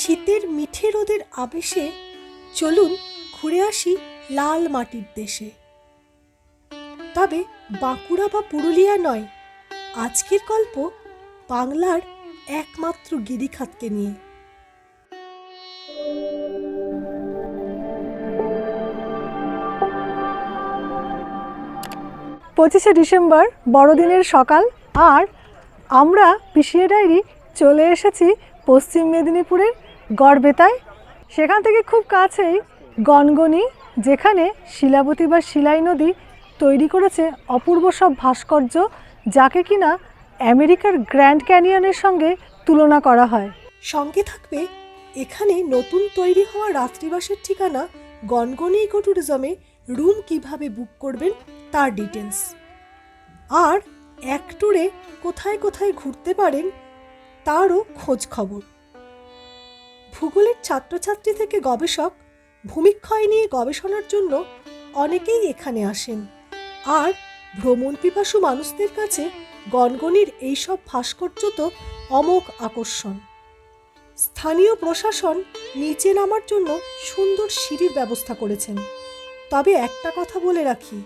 শীতের মিঠে রোদের আবেশে চলুন ঘুরে আসি লাল মাটির দেশে। তবে বাঁকুড়া বা পুরুলিয়া নয়, আজকের গল্প বাংলার একমাত্র গিরিখাতকে নিয়ে। পঁচিশে ডিসেম্বর, বড়দিনের সকাল, আর আমরা পিসিয়ে ডায়েরি চলে এসেছি পশ্চিম মেদিনীপুরের গড়বেতায় সেখান থেকে খুব কাছেই গনগনি, যেখানে শিলাবতী বা শিলাই নদী তৈরি করেছে অপূর্ব সব ভাস্কর্য, যাকে কিনা আমেরিকার গ্র্যান্ড ক্যানিয়নের সঙ্গে তুলনা করা হয়। সঙ্গে থাকবে এখানে নতুন তৈরি হওয়া রাত্রিবাসের ঠিকানা গনগনি ইকো ট্যুরিজমে রুম কীভাবে বুক করবেন তার ডিটেলস আর এক ট্যুরে কোথায় কোথায় ঘুরতে পারেন তারও খোঁজ খবর। ভূগোলের ছাত্রছাত্রী থেকে গবেষক ভূমিক্ষয় নিয়ে গবেষণার জন্য অনেকেই এখানে আসেন। আর ভ্রমণ পিপাসু মানুষদের কাছে গনগনির এইসব ভাস্কর্য তো অমোঘ আকর্ষণ। স্থানীয় প্রশাসন নিচে নামার জন্য সুন্দর সিঁড়ির ব্যবস্থা করেছেন। তবে একটা কথা বলে রাখি,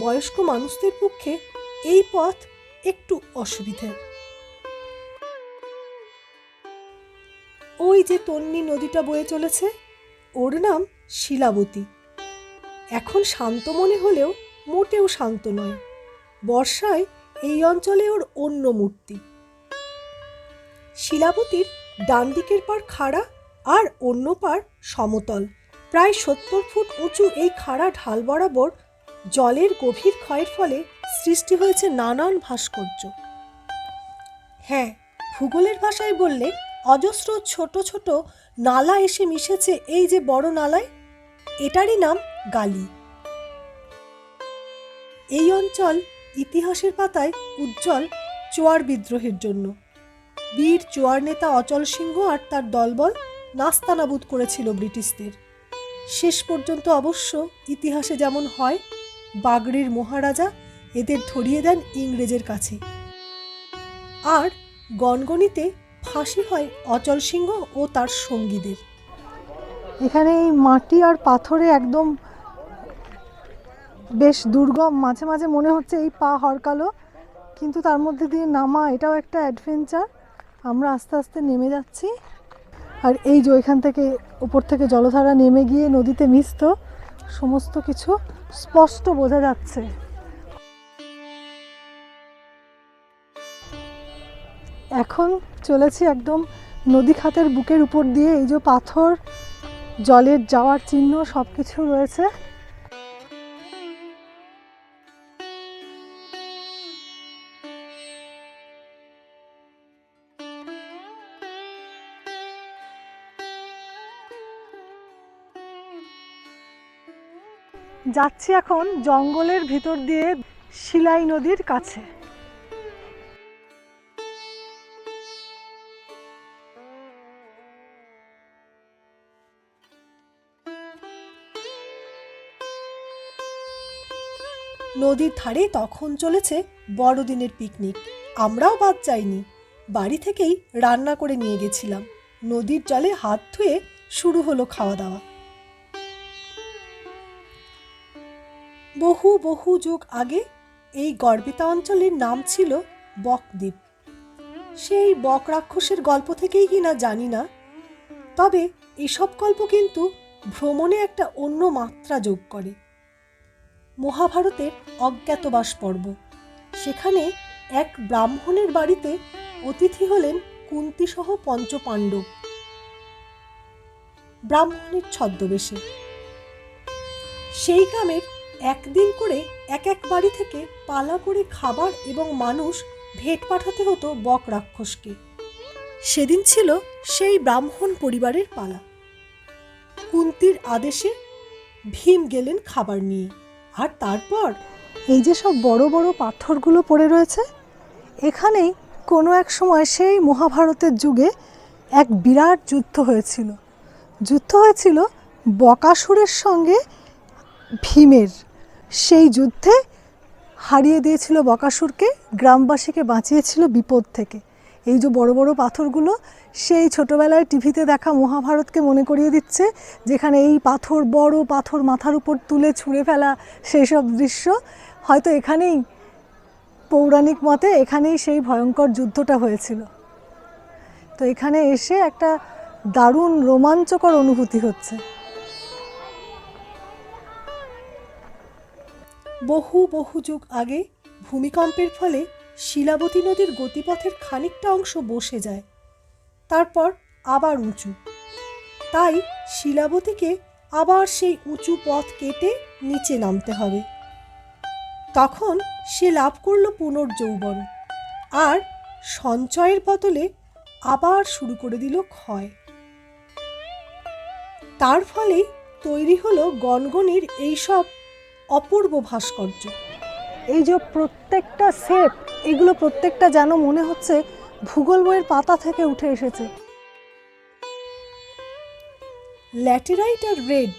বয়স্ক মানুষদের পক্ষে এই পথ একটু অসুবিধের ওই যে তন্নি নদীটা বয়ে চলেছে, ওর নাম শিলাবতী। এখন শান্ত মনে হলেও মোটেও শান্ত নয়, বর্ষায় এই অঞ্চলে ওর অন্য মূর্তি। শিলাবতীর ডান দিকের পার খাড়া আর অন্য পার সমতল, প্রায় সত্তর ফুট উঁচু এই খাড়া ঢাল বরাবর জলের গভীর ক্ষয়ের ফলে সৃষ্টি হয়েছে নানান ভাস্কর্য। হ্যাঁ ভূগোলের ভাষায় বললে অজস্র ছোট ছোট নালা এসে মিশেছে এই যে বড় নালায়। এটারই নাম গালি। এই অঞ্চল ইতিহাসের পাতায় উজ্জ্বল চোয়ার বিদ্রোহের জন্য। বীর চোয়ার নেতা অচল সিংহ আর তার দলবল নাস্তানাবুদ করেছিল ব্রিটিশদের। শেষ পর্যন্ত অবশ্য ইতিহাসে যেমন হয়, বাগড়ির মহারাজা এদের ধরিয়ে দেন ইংরেজের কাছে। আর গনগনিতে ফাঁসি হয় অচল সিংহ ও তার সঙ্গীদের। এখানে এই মাটি আর পাথরে একদম বেশ দুর্গম। মাঝে মাঝে মনে হচ্ছে এই পা হরকালো, কিন্তু তার মধ্যে দিয়ে নামা, এটাও একটা অ্যাডভেঞ্চার আমরা আস্তে আস্তে নেমে যাচ্ছি। আর এই যে ওইখান থেকে উপর থেকে জলধারা নেমে গিয়ে নদীতে মিশত, সমস্ত কিছু স্পষ্ট বোঝা যাচ্ছে। এখন চলেছি একদম নদী খাতের বুকের উপর দিয়ে, এই যে পাথর, জলের যাওয়ার চিহ্ন সব কিছু রয়েছে। যাচ্ছি এখন জঙ্গলের ভিতর দিয়ে শিলাই নদীর কাছে। নদীর ধারে তখন চলেছে বড়দিনের পিকনিক। আমরাও বাদ যাইনি। বাড়ি থেকেই রান্না করে নিয়ে গেছিলাম। নদীর জলে হাত ধুয়ে শুরু হলো খাওয়া দাওয়া বহু বহু যুগ আগে এই গর্বিতা অঞ্চলের নাম ছিল বকদ্বীপ। সেই বক রাক্ষসের গল্প থেকেই কিনা জানি না। তবে এসব গল্প কিন্তু ভ্রমণে একটা অন্য মাত্রা যোগ করে। মহাভারতের অজ্ঞাতবাস পর্ব। সেখানে এক ব্রাহ্মণের বাড়িতে অতিথি হলেন কুন্তিসহ পঞ্চপাণ্ডব। ব্রাহ্মণের ছদ্মবেশে। সেই গ্রামের একদিন করে এক এক বাড়ি থেকে পালা করে খাবার এবং মানুষ ভেট পাঠাতে হতো বক রাক্ষসকে। সেদিন ছিল সেই ব্রাহ্মণ পরিবারের পালা। কুন্তির আদেশে ভীম গেলেন খাবার নিয়ে। আর তারপর এই যে সব বড় বড় পাথরগুলো পড়ে রয়েছে, এখানেই কোনো এক সময় সেই মহাভারতের যুগে এক বিরাট যুদ্ধ হয়েছিল। যুদ্ধ হয়েছিল বকাসুরের সঙ্গে ভীমের। সেই যুদ্ধে হারিয়ে দিয়েছিল বকাসুরকে, গ্রামবাসীকে বাঁচিয়েছিল বিপদ থেকে। এই যে বড় বড় পাথরগুলো, সেই ছোটবেলায় টিভিতে দেখা মহাভারতকে মনে করিয়ে দিচ্ছে, যেখানে এই পাথর বড়, পাথর মাথার উপর তুলে ছুঁড়ে ফেলা সেই সব দৃশ্য। হয়তো এখানেই, পৌরাণিক মতে এখানেই সেই ভয়ঙ্কর যুদ্ধটা হয়েছিল। তো এখানে এসে একটা দারুণ রোমাঞ্চকর অনুভূতি হচ্ছে। বহু বহু যুগ আগে ভূমিকম্পের ফলে শিলাবতী নদীর গতিপথের খানিকটা অংশ বসে যায়, তারপর আবার উঁচু। তাই শিলাবতীকে আবার সেই উঁচু পথ কেটে নিচে নামতে হবে। তখন সে লাভ করল পুনর্যৌবন আর সঞ্চয়ের বদলে আবার শুরু করে দিল ক্ষয়। তার ফলেই তৈরি হলো গনগনির এইসব অপূর্ব ভাস্কর্য। এই যে প্রত্যেকটা সেপ এগুলো প্রত্যেকটা যেন মনে হচ্ছে ভূগোল বইয়ের পাতা থেকে উঠে এসেছে। ল্যাটেরাইট আর রেড,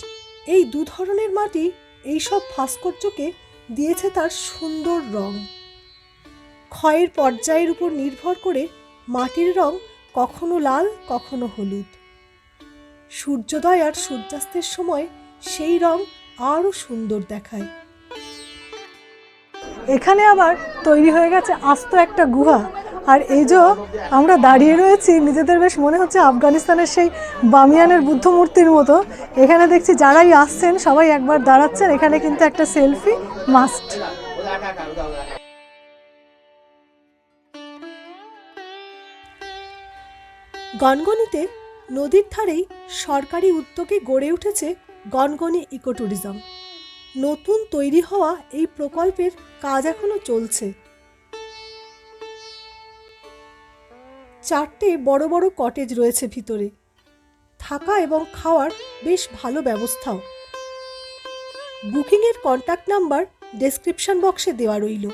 এই দু ধরনের মাটি এইসব ভাস্কর্যকে দিয়েছে তার সুন্দর রং। ক্ষয়ের পর্যায়ের উপর নির্ভর করে মাটির রং কখনো লাল, কখনো হলুদ। সূর্যোদয় আর সূর্যাস্তের সময় সেই রং আরও সুন্দর দেখায়। এখানে আবার তৈরি হয়ে গেছে আস্ত একটা গুহা। আর এই যে আমরা দাঁড়িয়ে রয়েছি, নিজেদের বেশ মনে হচ্ছে আফগানিস্তানের সেই বামিয়ানের বুদ্ধ মূর্তির মতো। এখানে দেখছি যারাই আসছেন, সবাই একবার দাঁড়াচ্ছেন। এখানে কিন্তু একটা সেলফি মাস্ট। গনগনিতে নদীর ধারেই সরকারি উদ্যোগে গড়ে উঠেছে গনগনি ইকোট্যুরিজম নতুন তৈরি হওয়া এই প্রকল্পের কাজ এখনও চলছে। চারটে বড় বড় কটেজ রয়েছে ভিতরে। থাকা এবং খাওয়ার বেশ ভালো ব্যবস্থাও। বুকিংয়ের কন্ট্যাক্ট নাম্বার ডেসক্রিপশন বক্সে দেওয়া রইল।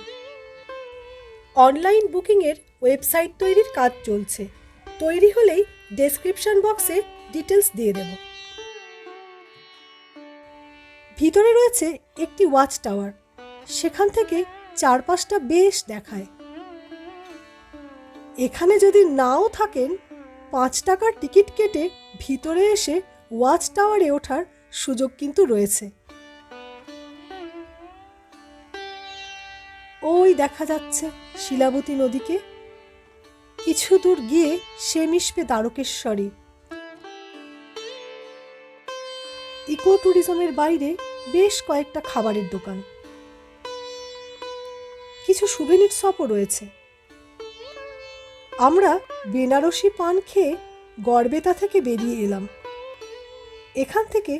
অনলাইন বুকিংয়ের ওয়েবসাইট তৈরির কাজ চলছে। তৈরি হলেই ডেসক্রিপশন বক্সে ডিটেলস দিয়ে দেব। ভিতরে রয়েছে একটি ওয়াচ টাওয়ার সেখান থেকে চারপাশটা বেশ দেখায়। এখানে যদি নাও থাকেন, পাঁচ টাকার টিকিট কেটে ভিতরে এসে ওয়াচ টাওয়ারে ওঠার সুযোগ কিন্তু রয়েছে। ওই দেখা যাচ্ছে শিলাবতী নদীকে। কিছু দূর গিয়ে সে মিশবে দ্বারকেশ্বরী। ইকো ট্যুরিজমের বাইরে বেশ কয়েকটা খাবারের দোকান। কিছু সুভেনির শপও রয়েছে। আমরা বেনারসি পান খেয়ে গড়বেতা থেকে বেরিয়ে এলাম। এখান থেকে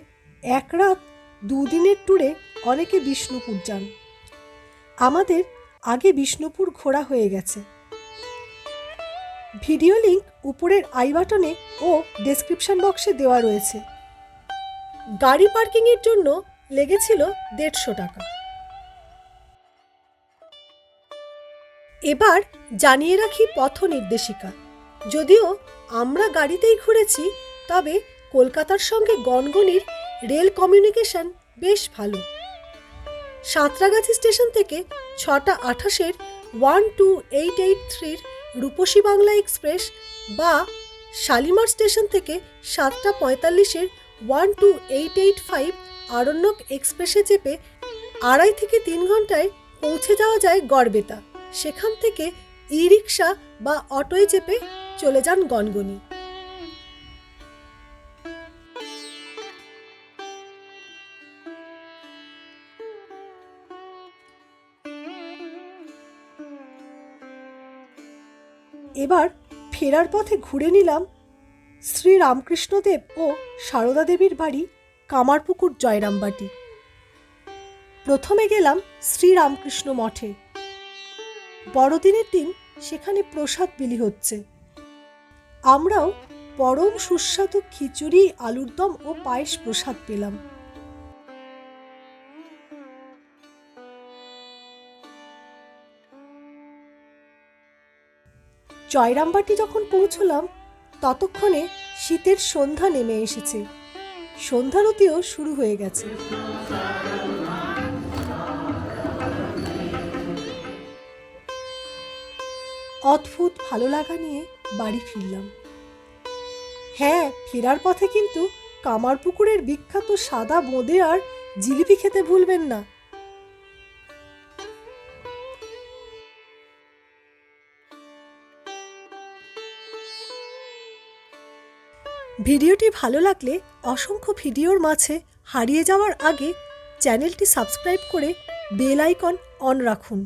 এক রাত দুদিনের ট্যুরে অনেকে বিষ্ণুপুর যান। আমাদের আগে বিষ্ণুপুর ঘোরা হয়ে গেছে। ভিডিও লিংক উপরের আই বাটনে ও ডেসক্রিপশন বক্সে দেওয়া রয়েছে। গাড়ি পার্কিংয়ের জন্য লেগেছিল দেড়শো টাকা। এবার জানিয়ে রাখি পথ নির্দেশিকা। যদিও আমরা গাড়িতেই ঘুরেছি, তবে কলকাতার সঙ্গে গনগনির রেল কমিউনিকেশন বেশ ভালো। সাঁতরাগাছি স্টেশন থেকে ছটা আঠাশের ওয়ান টু এইট এইট থ্রির রূপসী বাংলা এক্সপ্রেস বা শালিমার স্টেশন থেকে সাতটা পঁয়তাল্লিশের one two eight eight five Aranyak এক্সপ্রেসে চেপে আড়াই থেকে তিন ঘন্টায় পৌঁছে যাওয়া যায় গড়বেতা। সেখান থেকে ই রিক্সা বা অটোয় চেপে চলে যান গনগনি। এবার ফেরার পথে ঘুরে নিলাম শ্রী রামকৃষ্ণদেব ও সারদা দেবীর বাড়ি কামারপুকুর জয়রামবাটি। প্রথমে গেলাম শ্রী রামকৃষ্ণ মঠে। বড়দিনের দিন সেখানে প্রসাদ বিলি হচ্ছে। আমরাও পরম সুস্বাদু খিচুড়ি, আলুর দম ও পায়েস প্রসাদ পেলাম। জয়রামবাটি যখন পৌঁছলাম ততক্ষণে শীতের সন্ধ্যা নেমে এসেছে। সন্ধ্যারতিও শুরু হয়ে গেছে। অদ্ভুত ভালো লাগা নিয়ে বাড়ি ফিরলাম। হ্যাঁ ফেরার পথে কিন্তু কামারপুকুরের বিখ্যাত সাদা বোঁদে আর জিলিপি খেতে ভুলবেন না। ভিডিওটি ভালো লাগলে অসংখ্য ভিডিওর মাঝে হারিয়ে যাওয়ার আগে চ্যানেলটি সাবস্ক্রাইব করে বেল আইকন অন রাখুন।